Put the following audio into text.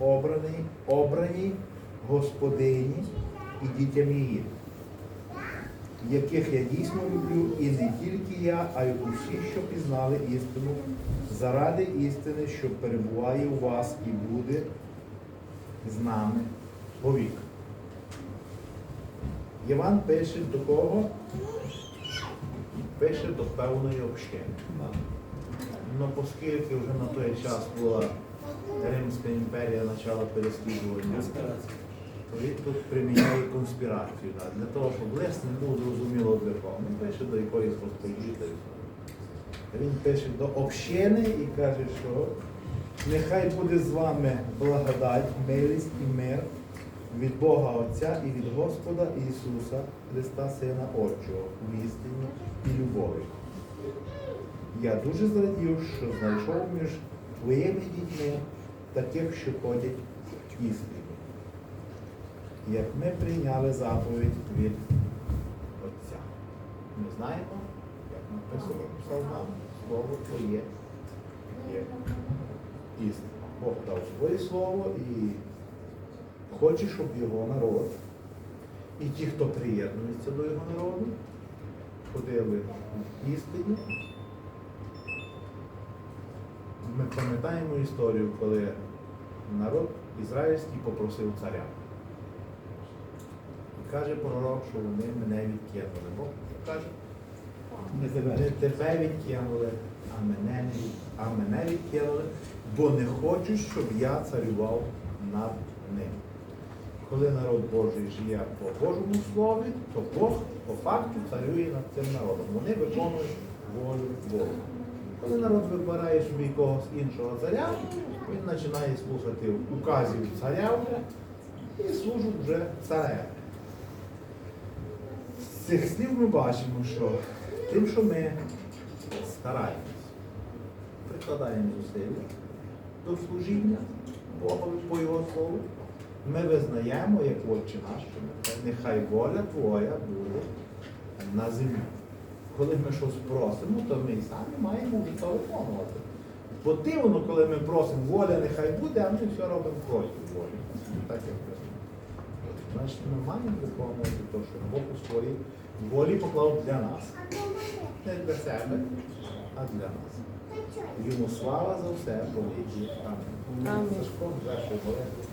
обраний, обраній господині і дітям її, яких я дійсно люблю, і не тільки я, а й усі, що пізнали істину, заради істини, що перебуває у вас і буде з нами повік. Іван пише до кого? Пише до певної общини. Ну, оскільки вже на той час була Римська імперія почала переслідування, то він тут приміняє конспірацію да, для того, щоб лист не був зрозуміло для кого. Він пише до якоїсь господарі. Він пише до общини і каже, що нехай буде з вами благодать, милість і мир від Бога Отця і від Господа Ісуса Христа, Сина Отчого, в істині і любові. Я дуже зрадів, що знайшов між твоїми дітьми таких, що ходять істині. Як ми прийняли заповідь від Отця. Ми знаємо, як написано в псалмах, слово Твоє є істина. Бог дав своє слово і хоче, щоб його народ і ті, хто приєднується до його народу, ходили в істині. Ми пам'ятаємо історію, коли народ ізраїльський попросив царя. І каже пророк, що вони мене відкинули. Бог каже, Не тебе. відкинули, а мене, а мене відкинули, бо не хочуть, щоб я царював над ним. Коли народ Божий живе по Божому слові, то Бог по факту царює над цим народом. Вони виконують волю. Коли народ вибирає собі якогось іншого царя, він починає слухати указів царя і служить вже царем. З цих слів ми бачимо, що тим, що ми стараємось, прикладаємо зусилля до служіння Богові по Його слову, ми визнаємо, як Отче наш, нехай воля Твоя буде на землі. Коли ми щось просимо, то ми самі маємо вже це виконувати. Бо дивно, коли ми просимо, воля нехай буде, а ми все робимо проти волі. Так як. Значить, ми маємо виконувати те, що Бог у своїй волі поклав для нас. Не для себе, а для нас. Йому слава за все, бо Амінь. Амінь.